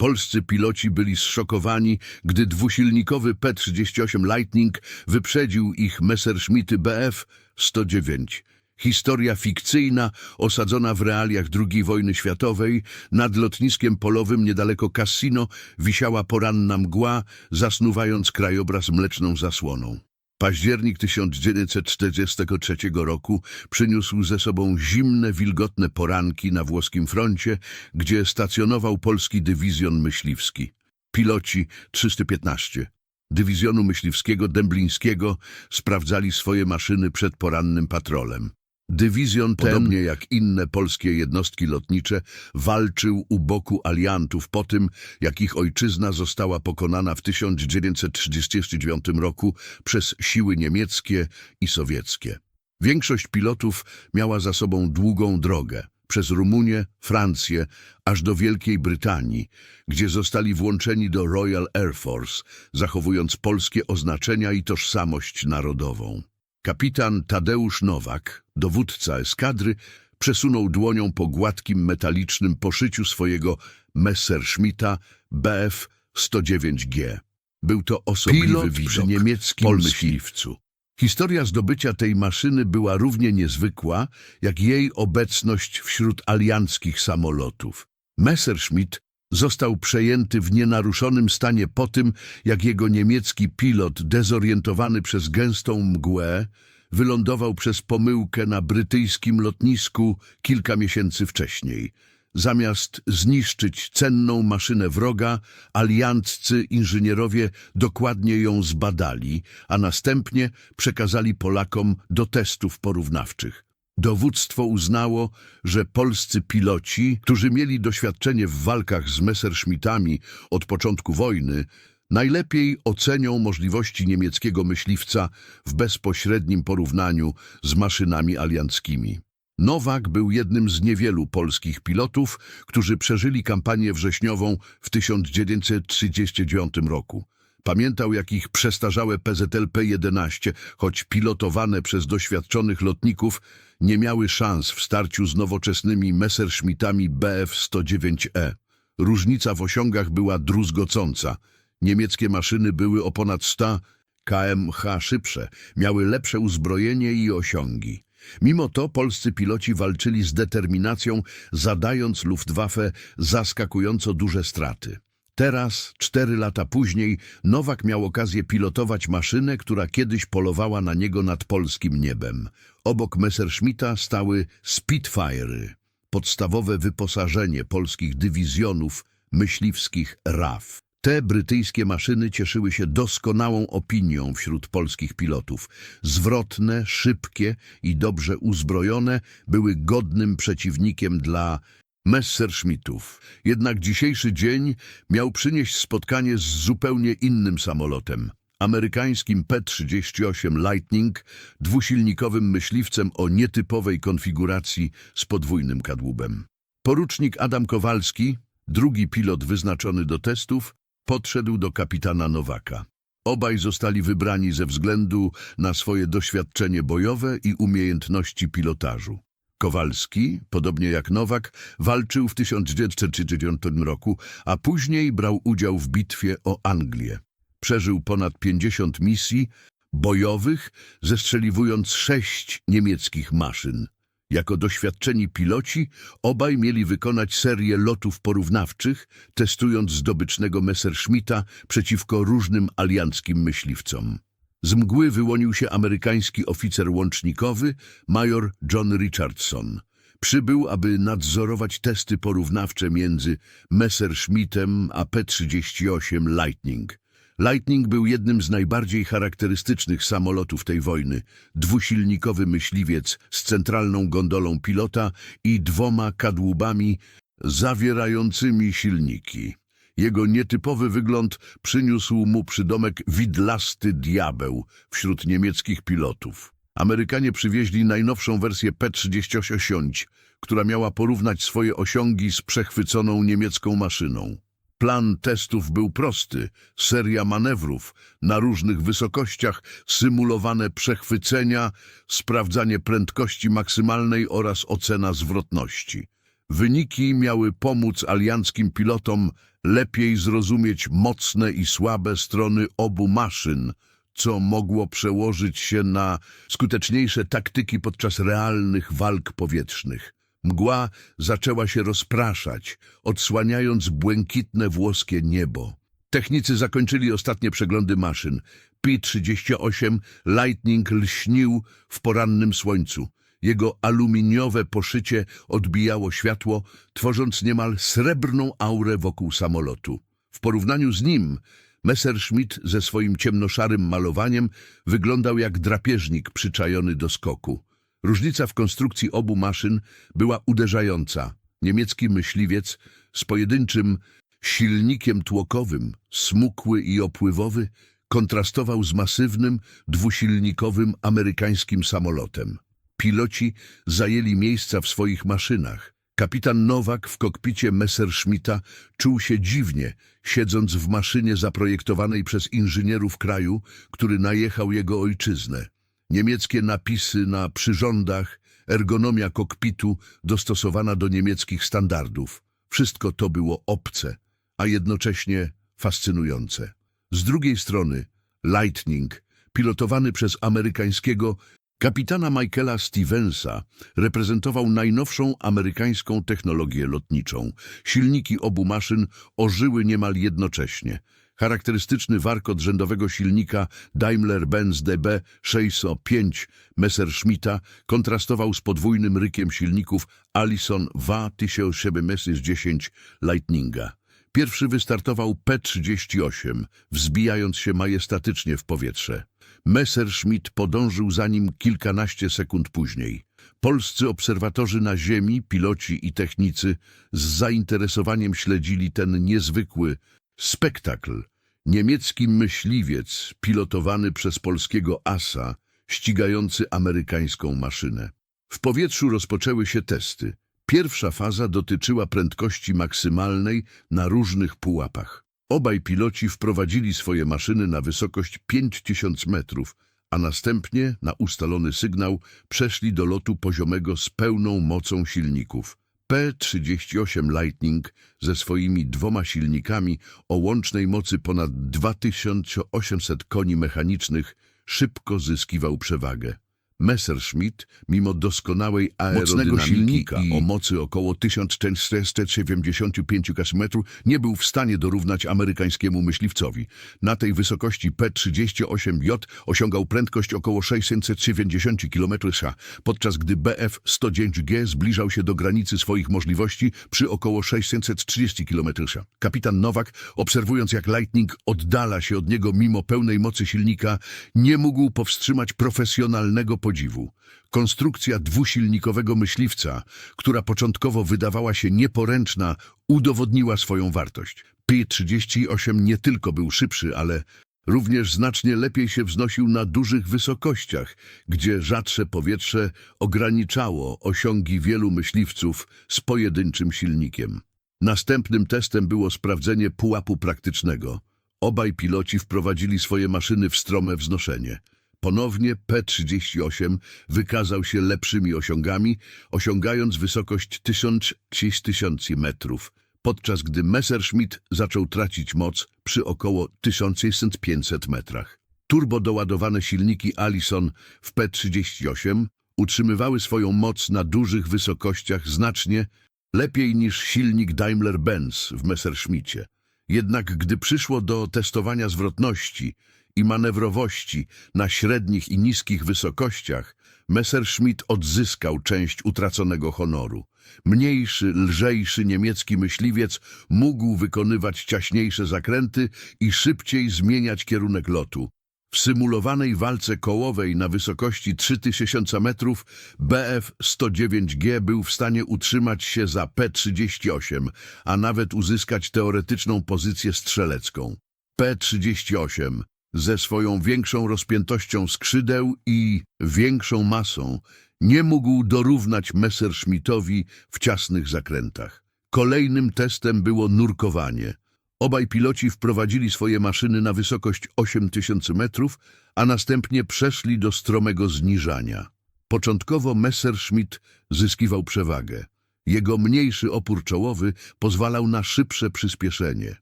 Polscy piloci byli zszokowani, gdy dwusilnikowy P-38 Lightning wyprzedził ich Messerschmitty Bf-109. Historia fikcyjna, osadzona w realiach II wojny światowej, nad lotniskiem polowym niedaleko Cassino wisiała poranna mgła, zasnuwając krajobraz mleczną zasłoną. Październik 1943 roku przyniósł ze sobą zimne, wilgotne poranki na włoskim froncie, gdzie stacjonował polski dywizjon myśliwski. Piloci 315 dywizjonu myśliwskiego Dęblińskiego sprawdzali swoje maszyny przed porannym patrolem. Dywizjon ten, podobnie jak inne polskie jednostki lotnicze, walczył u boku aliantów po tym, jak ich ojczyzna została pokonana w 1939 roku przez siły niemieckie i sowieckie. Większość pilotów miała za sobą długą drogę przez Rumunię, Francję, aż do Wielkiej Brytanii, gdzie zostali włączeni do Royal Air Force, zachowując polskie oznaczenia i tożsamość narodową. Kapitan Tadeusz Nowak, dowódca eskadry, przesunął dłonią po gładkim metalicznym poszyciu swojego Messerschmitta Bf-109G. Był to osobliwy Pilot widok przy niemieckim polski. myśliwcu. Historia zdobycia tej maszyny była równie niezwykła, jak jej obecność wśród alianckich samolotów. Messerschmitt został przejęty w nienaruszonym stanie po tym, jak jego niemiecki pilot, dezorientowany przez gęstą mgłę, wylądował przez pomyłkę na brytyjskim lotnisku kilka miesięcy wcześniej. Zamiast zniszczyć cenną maszynę wroga, alianccy inżynierowie dokładnie ją zbadali, a następnie przekazali Polakom do testów porównawczych. Dowództwo uznało, że polscy piloci, którzy mieli doświadczenie w walkach z Messerschmittami od początku wojny, najlepiej ocenią możliwości niemieckiego myśliwca w bezpośrednim porównaniu z maszynami alianckimi. Nowak był jednym z niewielu polskich pilotów, którzy przeżyli kampanię wrześniową w 1939 roku. Pamiętał, jak ich przestarzałe PZL P-11, choć pilotowane przez doświadczonych lotników, nie miały szans w starciu z nowoczesnymi Messerschmittami Bf-109E. Różnica w osiągach była druzgocąca. Niemieckie maszyny były o ponad 100 kmh szybsze, miały lepsze uzbrojenie i osiągi. Mimo to polscy piloci walczyli z determinacją, zadając Luftwaffe zaskakująco duże straty. Teraz, cztery lata później, Nowak miał okazję pilotować maszynę, która kiedyś polowała na niego nad polskim niebem. Obok Messerschmitta stały Spitfire'y, podstawowe wyposażenie polskich dywizjonów myśliwskich RAF. Te brytyjskie maszyny cieszyły się doskonałą opinią wśród polskich pilotów. Zwrotne, szybkie i dobrze uzbrojone były godnym przeciwnikiem dla Messerschmittów. Jednak dzisiejszy dzień miał przynieść spotkanie z zupełnie innym samolotem. Amerykańskim P-38 Lightning, dwusilnikowym myśliwcem o nietypowej konfiguracji z podwójnym kadłubem. Porucznik Adam Kowalski, drugi pilot wyznaczony do testów, podszedł do kapitana Nowaka. Obaj zostali wybrani ze względu na swoje doświadczenie bojowe i umiejętności pilotażu. Kowalski, podobnie jak Nowak, walczył w 1939 roku, a później brał udział w bitwie o Anglię. Przeżył ponad 50 misji bojowych, zestrzeliwując sześć niemieckich maszyn. Jako doświadczeni piloci obaj mieli wykonać serię lotów porównawczych, testując zdobycznego Messerschmitta przeciwko różnym alianckim myśliwcom. Z mgły wyłonił się amerykański oficer łącznikowy, major John Richardson. Przybył, aby nadzorować testy porównawcze między Messerschmittem a P-38 Lightning. Lightning był jednym z najbardziej charakterystycznych samolotów tej wojny. Dwusilnikowy myśliwiec z centralną gondolą pilota i dwoma kadłubami zawierającymi silniki. Jego nietypowy wygląd przyniósł mu przydomek widlasty diabeł wśród niemieckich pilotów. Amerykanie przywieźli najnowszą wersję P-38, która miała porównać swoje osiągi z przechwyconą niemiecką maszyną. Plan testów był prosty. Seria manewrów na różnych wysokościach, symulowane przechwycenia, sprawdzanie prędkości maksymalnej oraz ocena zwrotności. Wyniki miały pomóc alianckim pilotom lepiej zrozumieć mocne i słabe strony obu maszyn, co mogło przełożyć się na skuteczniejsze taktyki podczas realnych walk powietrznych. Mgła zaczęła się rozpraszać, odsłaniając błękitne włoskie niebo. Technicy zakończyli ostatnie przeglądy maszyn. P-38 Lightning lśnił w porannym słońcu. Jego aluminiowe poszycie odbijało światło, tworząc niemal srebrną aurę wokół samolotu. W porównaniu z nim Messerschmitt ze swoim ciemnoszarym malowaniem wyglądał jak drapieżnik przyczajony do skoku. Różnica w konstrukcji obu maszyn była uderzająca. Niemiecki myśliwiec z pojedynczym silnikiem tłokowym, smukły i opływowy, kontrastował z masywnym, dwusilnikowym amerykańskim samolotem. Piloci zajęli miejsca w swoich maszynach. Kapitan Nowak w kokpicie Messerschmitta czuł się dziwnie, siedząc w maszynie zaprojektowanej przez inżynierów kraju, który najechał jego ojczyznę. Niemieckie napisy na przyrządach, ergonomia kokpitu dostosowana do niemieckich standardów. Wszystko to było obce, a jednocześnie fascynujące. Z drugiej strony Lightning, pilotowany przez amerykańskiego kapitana Michaela Stevensa, reprezentował najnowszą amerykańską technologię lotniczą. Silniki obu maszyn ożyły niemal jednocześnie. Charakterystyczny warkot rzędowego silnika Daimler-Benz DB605 Messerschmitta kontrastował z podwójnym rykiem silników Allison VA1710 Lightninga. Pierwszy wystartował P-38, wzbijając się majestatycznie w powietrze. Messerschmitt podążył za nim kilkanaście sekund później. Polscy obserwatorzy na Ziemi, piloci i technicy z zainteresowaniem śledzili ten niezwykły spektakl. Niemiecki myśliwiec, pilotowany przez polskiego asa, ścigający amerykańską maszynę. W powietrzu rozpoczęły się testy. Pierwsza faza dotyczyła prędkości maksymalnej na różnych pułapach. Obaj piloci wprowadzili swoje maszyny na wysokość 5000 metrów, a następnie na ustalony sygnał przeszli do lotu poziomego z pełną mocą silników. P-38 Lightning ze swoimi dwoma silnikami o łącznej mocy ponad 2800 koni mechanicznych szybko zyskiwał przewagę. Messerschmitt, mimo doskonałej aerodynamiki silnika i o mocy około 1475 km, nie był w stanie dorównać amerykańskiemu myśliwcowi. Na tej wysokości P-38J osiągał prędkość około 690 km h, podczas gdy Bf-109G zbliżał się do granicy swoich możliwości przy około 630 km h. Kapitan Nowak, obserwując jak Lightning oddala się od niego mimo pełnej mocy silnika, nie mógł powstrzymać profesjonalnego podziwu. Konstrukcja dwusilnikowego myśliwca, która początkowo wydawała się nieporęczna, udowodniła swoją wartość. P-38 nie tylko był szybszy, ale również znacznie lepiej się wznosił na dużych wysokościach, gdzie rzadsze powietrze ograniczało osiągi wielu myśliwców z pojedynczym silnikiem. Następnym testem było sprawdzenie pułapu praktycznego. Obaj piloci wprowadzili swoje maszyny w strome wznoszenie. Ponownie P-38 wykazał się lepszymi osiągami, osiągając wysokość 1000 metrów, podczas gdy Messerschmitt zaczął tracić moc przy około 1500 metrach. Turbo doładowane silniki Allison w P-38 utrzymywały swoją moc na dużych wysokościach znacznie lepiej niż silnik Daimler-Benz w Messerschmittie. Jednak gdy przyszło do testowania zwrotności i manewrowości na średnich i niskich wysokościach, Messerschmitt odzyskał część utraconego honoru. Mniejszy, lżejszy niemiecki myśliwiec mógł wykonywać ciaśniejsze zakręty i szybciej zmieniać kierunek lotu. W symulowanej walce kołowej na wysokości 3000 metrów BF-109G był w stanie utrzymać się za P-38, a nawet uzyskać teoretyczną pozycję strzelecką. P-38 ze swoją większą rozpiętością skrzydeł i większą masą nie mógł dorównać Messerschmittowi w ciasnych zakrętach. Kolejnym testem było nurkowanie. Obaj piloci wprowadzili swoje maszyny na wysokość 8000 metrów, a następnie przeszli do stromego zniżania. Początkowo Messerschmitt zyskiwał przewagę. Jego mniejszy opór czołowy pozwalał na szybsze przyspieszenie.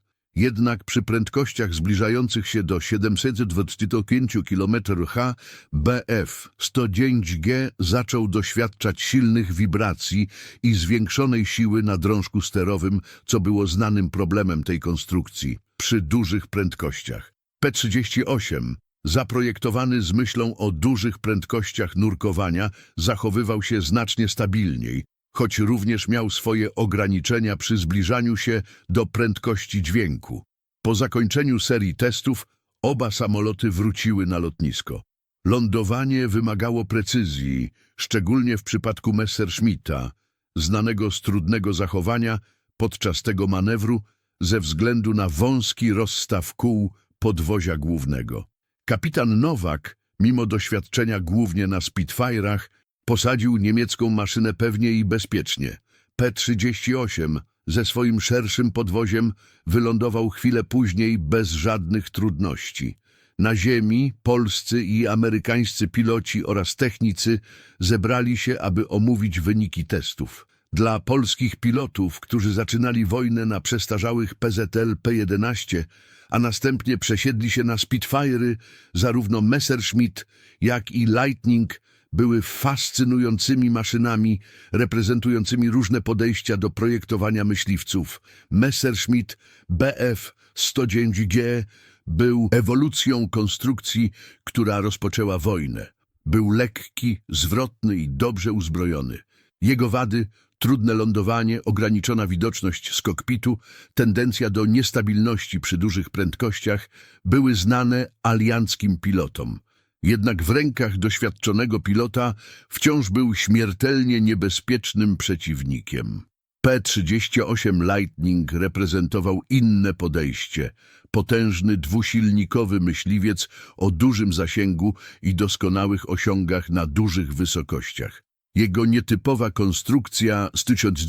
Jednak przy prędkościach zbliżających się do 725 km/h BF 109G zaczął doświadczać silnych wibracji i zwiększonej siły na drążku sterowym, co było znanym problemem tej konstrukcji przy dużych prędkościach. P-38, zaprojektowany z myślą o dużych prędkościach nurkowania, zachowywał się znacznie stabilniej, choć również miał swoje ograniczenia przy zbliżaniu się do prędkości dźwięku. Po zakończeniu serii testów oba samoloty wróciły na lotnisko. Lądowanie wymagało precyzji, szczególnie w przypadku Messerschmitta, znanego z trudnego zachowania podczas tego manewru ze względu na wąski rozstaw kół podwozia głównego. Kapitan Nowak, mimo doświadczenia głównie na Spitfire'ach, posadził niemiecką maszynę pewnie i bezpiecznie. P-38 ze swoim szerszym podwoziem wylądował chwilę później bez żadnych trudności. Na ziemi polscy i amerykańscy piloci oraz technicy zebrali się, aby omówić wyniki testów. Dla polskich pilotów, którzy zaczynali wojnę na przestarzałych PZL P-11, a następnie przesiedli się na Spitfire'y, zarówno Messerschmitt, jak i Lightning były fascynującymi maszynami reprezentującymi różne podejścia do projektowania myśliwców. Messerschmitt BF-109G był ewolucją konstrukcji, która rozpoczęła wojnę. Był lekki, zwrotny i dobrze uzbrojony. Jego wady trudne lądowanie, ograniczona widoczność z kokpitu, tendencja do niestabilności przy dużych prędkościach były znane alianckim pilotom. Jednak w rękach doświadczonego pilota wciąż był śmiertelnie niebezpiecznym przeciwnikiem. P-38 Lightning reprezentował inne podejście. Potężny dwusilnikowy myśliwiec o dużym zasięgu i doskonałych osiągach na dużych wysokościach. Jego nietypowa konstrukcja z tysiąc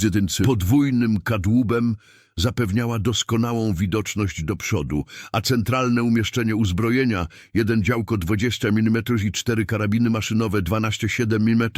podwójnym kadłubem zapewniała doskonałą widoczność do przodu, a centralne umieszczenie uzbrojenia, jeden działko 20 mm i cztery karabiny maszynowe 12,7 mm,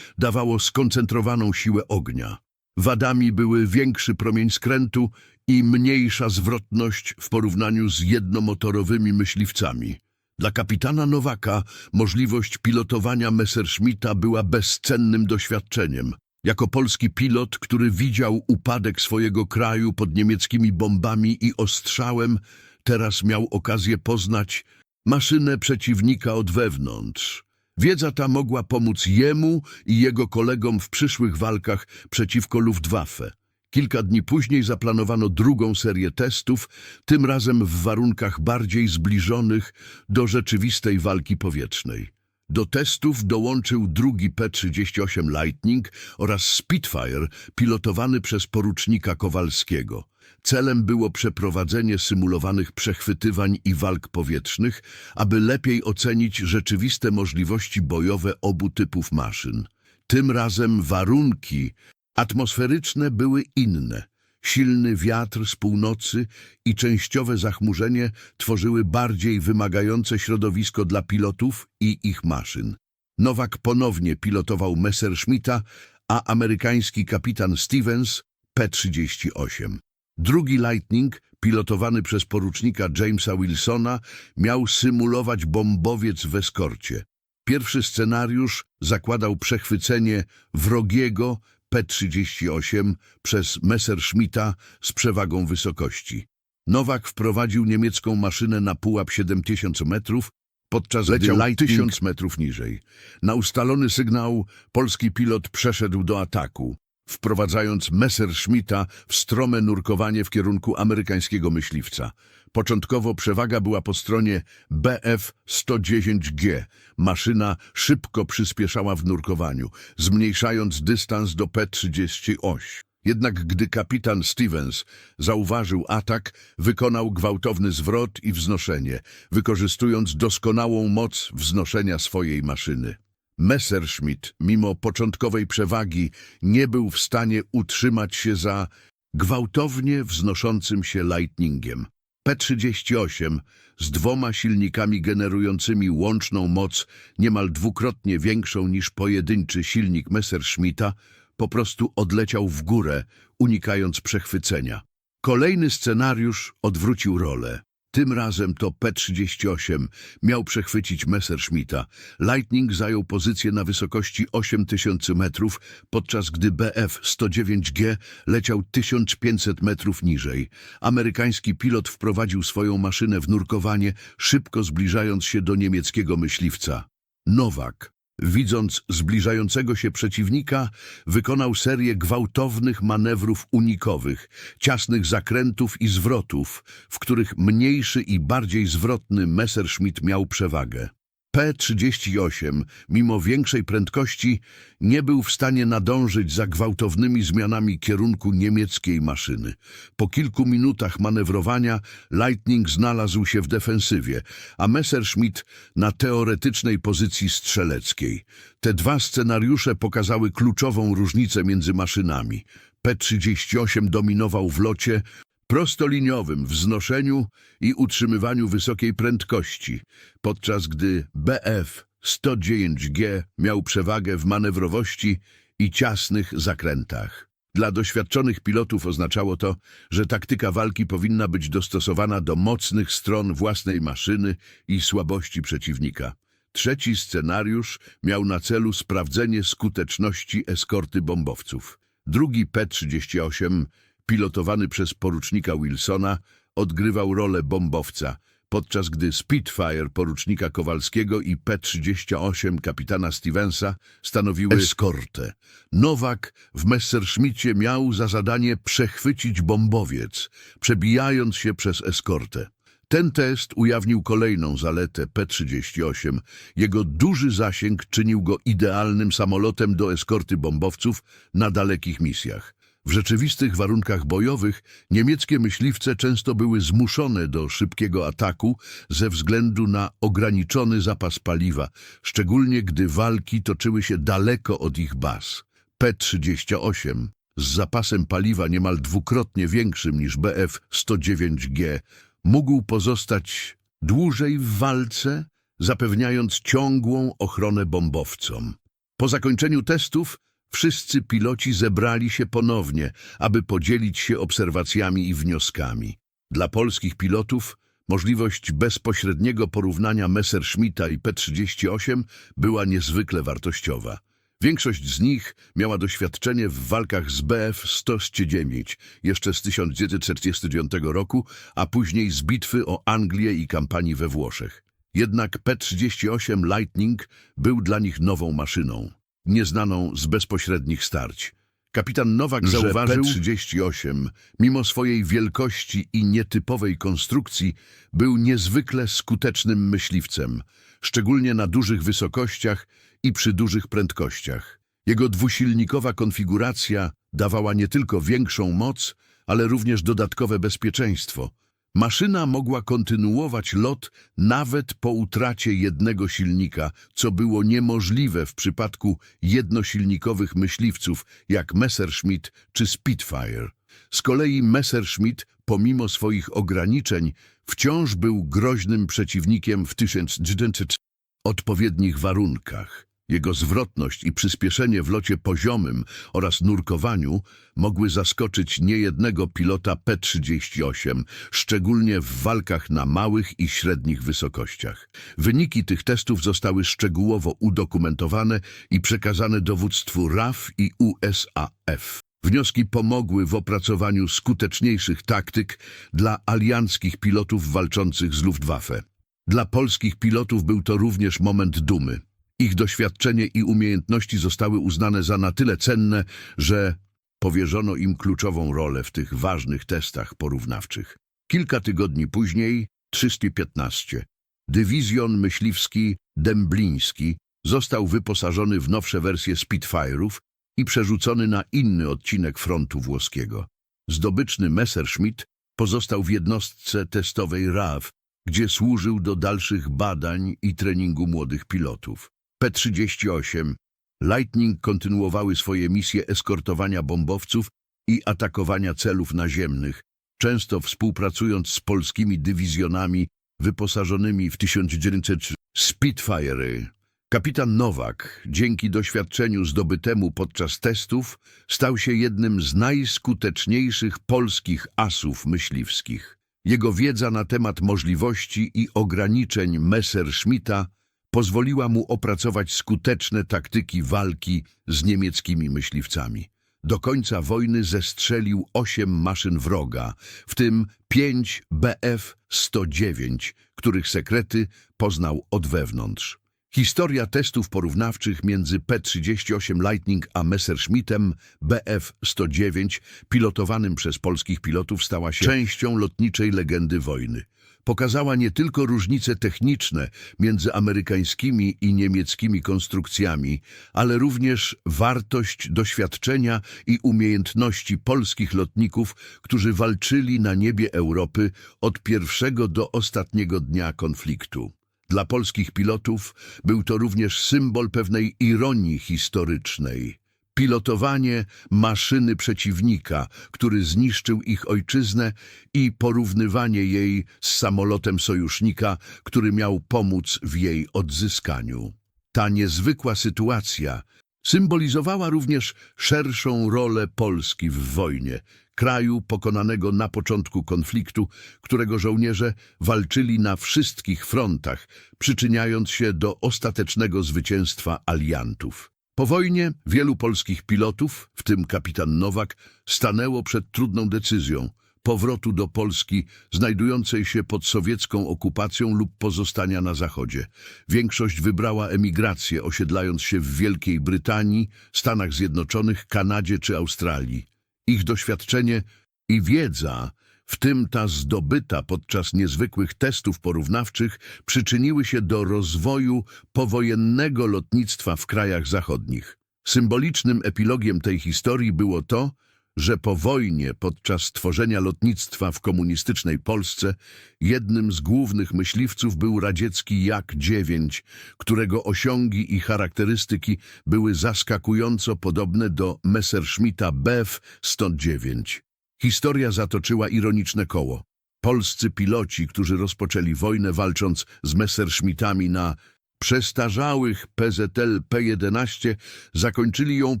dawało skoncentrowaną siłę ognia. Wadami były większy promień skrętu i mniejsza zwrotność w porównaniu z jednomotorowymi myśliwcami. Dla kapitana Nowaka możliwość pilotowania Messerschmitta była bezcennym doświadczeniem. Jako polski pilot, który widział upadek swojego kraju pod niemieckimi bombami i ostrzałem, teraz miał okazję poznać maszynę przeciwnika od wewnątrz. Wiedza ta mogła pomóc jemu i jego kolegom w przyszłych walkach przeciwko Luftwaffe. Kilka dni później zaplanowano drugą serię testów, tym razem w warunkach bardziej zbliżonych do rzeczywistej walki powietrznej. Do testów dołączył drugi P-38 Lightning oraz Spitfire pilotowany przez porucznika Kowalskiego. Celem było przeprowadzenie symulowanych przechwytywań i walk powietrznych, aby lepiej ocenić rzeczywiste możliwości bojowe obu typów maszyn. Tym razem warunki atmosferyczne były inne. Silny wiatr z północy i częściowe zachmurzenie tworzyły bardziej wymagające środowisko dla pilotów i ich maszyn. Nowak ponownie pilotował Messerschmitta, a amerykański kapitan Stevens P-38. Drugi Lightning, pilotowany przez porucznika Jamesa Wilsona, miał symulować bombowiec w eskorcie. Pierwszy scenariusz zakładał przechwycenie wrogiego P-38 przez Messerschmitta z przewagą wysokości. Nowak wprowadził niemiecką maszynę na pułap 7000 metrów, podczas leciał Lightning- 1000 metrów niżej. Na ustalony sygnał polski pilot przeszedł do ataku, wprowadzając Messerschmitta w strome nurkowanie w kierunku amerykańskiego myśliwca. Początkowo przewaga była po stronie BF-110G. Maszyna szybko przyspieszała w nurkowaniu, zmniejszając dystans do P-38. Jednak gdy kapitan Stevens zauważył atak, wykonał gwałtowny zwrot i wznoszenie, wykorzystując doskonałą moc wznoszenia swojej maszyny. Messerschmitt, mimo początkowej przewagi, nie był w stanie utrzymać się za gwałtownie wznoszącym się Lightningiem. P-38 z dwoma silnikami generującymi łączną moc niemal dwukrotnie większą niż pojedynczy silnik Messerschmitta po prostu odleciał w górę, unikając przechwycenia. Kolejny scenariusz odwrócił rolę. Tym razem to P-38 miał przechwycić Messerschmitta. Lightning zajął pozycję na wysokości 8000 metrów, podczas gdy BF-109G leciał 1500 metrów niżej. Amerykański pilot wprowadził swoją maszynę w nurkowanie, szybko zbliżając się do niemieckiego myśliwca. Nowak, widząc zbliżającego się przeciwnika, wykonał serię gwałtownych manewrów unikowych, ciasnych zakrętów i zwrotów, w których mniejszy i bardziej zwrotny Messerschmitt miał przewagę. P-38, mimo większej prędkości, nie był w stanie nadążyć za gwałtownymi zmianami kierunku niemieckiej maszyny. Po kilku minutach manewrowania Lightning znalazł się w defensywie, a Messerschmitt na teoretycznej pozycji strzeleckiej. Te dwa scenariusze pokazały kluczową różnicę między maszynami. P-38 dominował w locie, prostoliniowym wznoszeniu i utrzymywaniu wysokiej prędkości, podczas gdy BF-109G miał przewagę w manewrowości i ciasnych zakrętach. Dla doświadczonych pilotów oznaczało to, że taktyka walki powinna być dostosowana do mocnych stron własnej maszyny i słabości przeciwnika. Trzeci scenariusz miał na celu sprawdzenie skuteczności eskorty bombowców. Drugi P-38 pilotowany przez porucznika Wilsona, odgrywał rolę bombowca, podczas gdy Spitfire porucznika Kowalskiego i P-38 kapitana Stevensa stanowiły eskortę. Nowak w Messerschmittie miał za zadanie przechwycić bombowiec, przebijając się przez eskortę. Ten test ujawnił kolejną zaletę P-38. Jego duży zasięg czynił go idealnym samolotem do eskorty bombowców na dalekich misjach. W rzeczywistych warunkach bojowych niemieckie myśliwce często były zmuszone do szybkiego ataku ze względu na ograniczony zapas paliwa, szczególnie gdy walki toczyły się daleko od ich baz. P-38 z zapasem paliwa niemal dwukrotnie większym niż BF-109G mógł pozostać dłużej w walce, zapewniając ciągłą ochronę bombowcom. Po zakończeniu testów Wszyscy piloci zebrali się ponownie, aby podzielić się obserwacjami i wnioskami. Dla polskich pilotów możliwość bezpośredniego porównania Messerschmitta i P-38 była niezwykle wartościowa. Większość z nich miała doświadczenie w walkach z BF-109 jeszcze z 1949 roku, a później z bitwy o Anglię i kampanii we Włoszech. Jednak P-38 Lightning był dla nich nową maszyną nieznaną z bezpośrednich starć. Kapitan Nowak Że zauważył, P-38, mimo swojej wielkości i nietypowej konstrukcji, był niezwykle skutecznym myśliwcem, szczególnie na dużych wysokościach i przy dużych prędkościach. Jego dwusilnikowa konfiguracja dawała nie tylko większą moc, ale również dodatkowe bezpieczeństwo – Maszyna mogła kontynuować lot nawet po utracie jednego silnika, co było niemożliwe w przypadku jednosilnikowych myśliwców jak Messerschmitt czy Spitfire. Z kolei Messerschmitt, pomimo swoich ograniczeń, wciąż był groźnym przeciwnikiem w 1900 odpowiednich warunkach. Jego zwrotność i przyspieszenie w locie poziomym oraz nurkowaniu mogły zaskoczyć niejednego pilota P-38, szczególnie w walkach na małych i średnich wysokościach. Wyniki tych testów zostały szczegółowo udokumentowane i przekazane dowództwu RAF i USAF. Wnioski pomogły w opracowaniu skuteczniejszych taktyk dla alianckich pilotów walczących z Luftwaffe. Dla polskich pilotów był to również moment dumy. Ich doświadczenie i umiejętności zostały uznane za na tyle cenne, że powierzono im kluczową rolę w tych ważnych testach porównawczych. Kilka tygodni później, 315, dywizjon myśliwski Dębliński został wyposażony w nowsze wersje Spitfire'ów i przerzucony na inny odcinek frontu włoskiego. Zdobyczny Messerschmitt pozostał w jednostce testowej RAF, gdzie służył do dalszych badań i treningu młodych pilotów. P-38, Lightning kontynuowały swoje misje eskortowania bombowców i atakowania celów naziemnych, często współpracując z polskimi dywizjonami wyposażonymi w 1900 Spitfire. Kapitan Nowak, dzięki doświadczeniu zdobytemu podczas testów, stał się jednym z najskuteczniejszych polskich asów myśliwskich. Jego wiedza na temat możliwości i ograniczeń Messerschmitta pozwoliła mu opracować skuteczne taktyki walki z niemieckimi myśliwcami. Do końca wojny zestrzelił osiem maszyn wroga, w tym pięć BF-109, których sekrety poznał od wewnątrz. Historia testów porównawczych między P-38 Lightning a Messerschmittem BF-109, pilotowanym przez polskich pilotów, stała się częścią lotniczej legendy wojny. Pokazała nie tylko różnice techniczne między amerykańskimi i niemieckimi konstrukcjami, ale również wartość doświadczenia i umiejętności polskich lotników, którzy walczyli na niebie Europy od pierwszego do ostatniego dnia konfliktu. Dla polskich pilotów był to również symbol pewnej ironii historycznej. Pilotowanie maszyny przeciwnika, który zniszczył ich ojczyznę i porównywanie jej z samolotem sojusznika, który miał pomóc w jej odzyskaniu. Ta niezwykła sytuacja symbolizowała również szerszą rolę Polski w wojnie, kraju pokonanego na początku konfliktu, którego żołnierze walczyli na wszystkich frontach, przyczyniając się do ostatecznego zwycięstwa aliantów. Po wojnie wielu polskich pilotów, w tym kapitan Nowak, stanęło przed trudną decyzją powrotu do Polski znajdującej się pod sowiecką okupacją lub pozostania na Zachodzie. Większość wybrała emigrację, osiedlając się w Wielkiej Brytanii, Stanach Zjednoczonych, Kanadzie czy Australii. Ich doświadczenie i wiedza, w tym ta zdobyta podczas niezwykłych testów porównawczych, przyczyniły się do rozwoju powojennego lotnictwa w krajach zachodnich. Symbolicznym epilogiem tej historii było to, że po wojnie, podczas tworzenia lotnictwa w komunistycznej Polsce, jednym z głównych myśliwców był radziecki Jak-9, którego osiągi i charakterystyki były zaskakująco podobne do Messerschmitta Bf 109. Historia zatoczyła ironiczne koło. Polscy piloci, którzy rozpoczęli wojnę walcząc z Messerschmittami na przestarzałych PZL P-11 zakończyli ją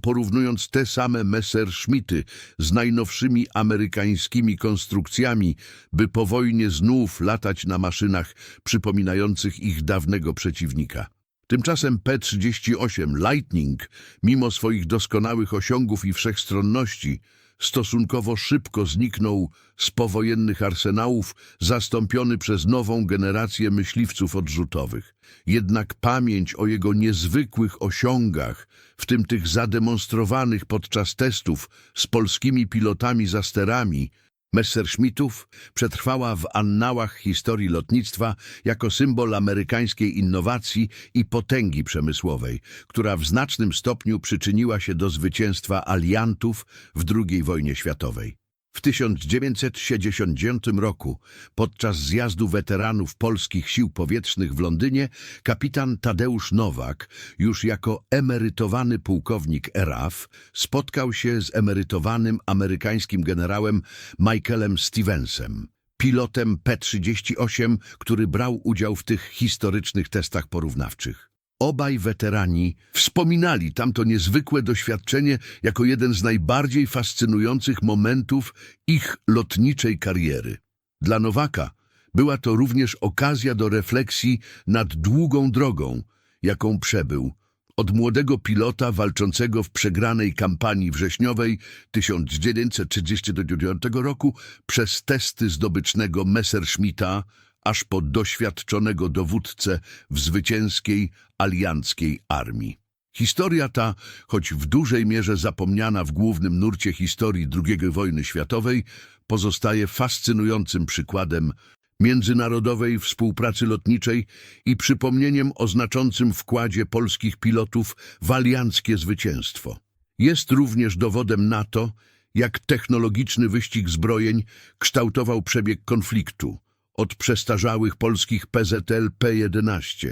porównując te same Messerschmitty z najnowszymi amerykańskimi konstrukcjami, by po wojnie znów latać na maszynach przypominających ich dawnego przeciwnika. Tymczasem P-38 Lightning, mimo swoich doskonałych osiągów i wszechstronności, stosunkowo szybko zniknął z powojennych arsenałów, zastąpiony przez nową generację myśliwców odrzutowych. Jednak pamięć o jego niezwykłych osiągach, w tym tych zademonstrowanych podczas testów z polskimi pilotami za sterami, Messerschmittów przetrwała w annałach historii lotnictwa jako symbol amerykańskiej innowacji i potęgi przemysłowej, która w znacznym stopniu przyczyniła się do zwycięstwa aliantów w II wojnie światowej. W 1969 roku, podczas zjazdu weteranów polskich sił powietrznych w Londynie, kapitan Tadeusz Nowak, już jako emerytowany pułkownik ERAF, spotkał się z emerytowanym amerykańskim generałem Michaelem Stevensem, pilotem P-38, który brał udział w tych historycznych testach porównawczych. Obaj weterani wspominali tamto niezwykłe doświadczenie jako jeden z najbardziej fascynujących momentów ich lotniczej kariery. Dla Nowaka była to również okazja do refleksji nad długą drogą, jaką przebył, od młodego pilota walczącego w przegranej kampanii wrześniowej 1939 roku przez testy zdobycznego Messerschmitta aż po doświadczonego dowódcę w zwycięskiej alianckiej armii. Historia ta, choć w dużej mierze zapomniana w głównym nurcie historii II wojny światowej, pozostaje fascynującym przykładem międzynarodowej współpracy lotniczej i przypomnieniem o znaczącym wkładzie polskich pilotów w alianckie zwycięstwo. Jest również dowodem na to, jak technologiczny wyścig zbrojeń kształtował przebieg konfliktu – od przestarzałych polskich PZL P-11,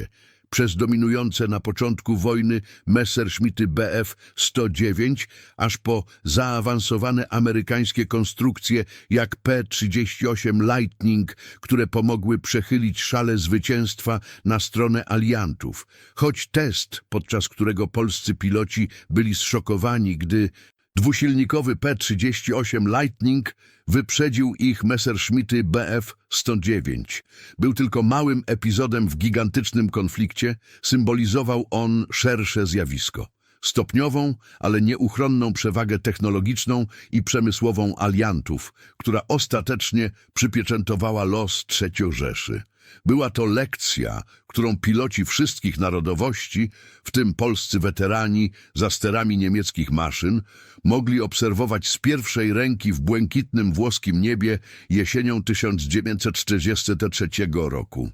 przez dominujące na początku wojny Messerschmitty Bf-109, aż po zaawansowane amerykańskie konstrukcje jak P-38 Lightning, które pomogły przechylić szale zwycięstwa na stronę aliantów. Choć test, podczas którego polscy piloci byli zszokowani, gdy Dwusilnikowy P-38 Lightning wyprzedził ich Messerschmitty Bf-109. Był tylko małym epizodem w gigantycznym konflikcie, symbolizował on szersze zjawisko. Stopniową, ale nieuchronną przewagę technologiczną i przemysłową aliantów, która ostatecznie przypieczętowała los Trzeciorzészy. Była to lekcja, którą piloci wszystkich narodowości, w tym polscy weterani za sterami niemieckich maszyn, mogli obserwować z pierwszej ręki w błękitnym włoskim niebie jesienią 1943 roku.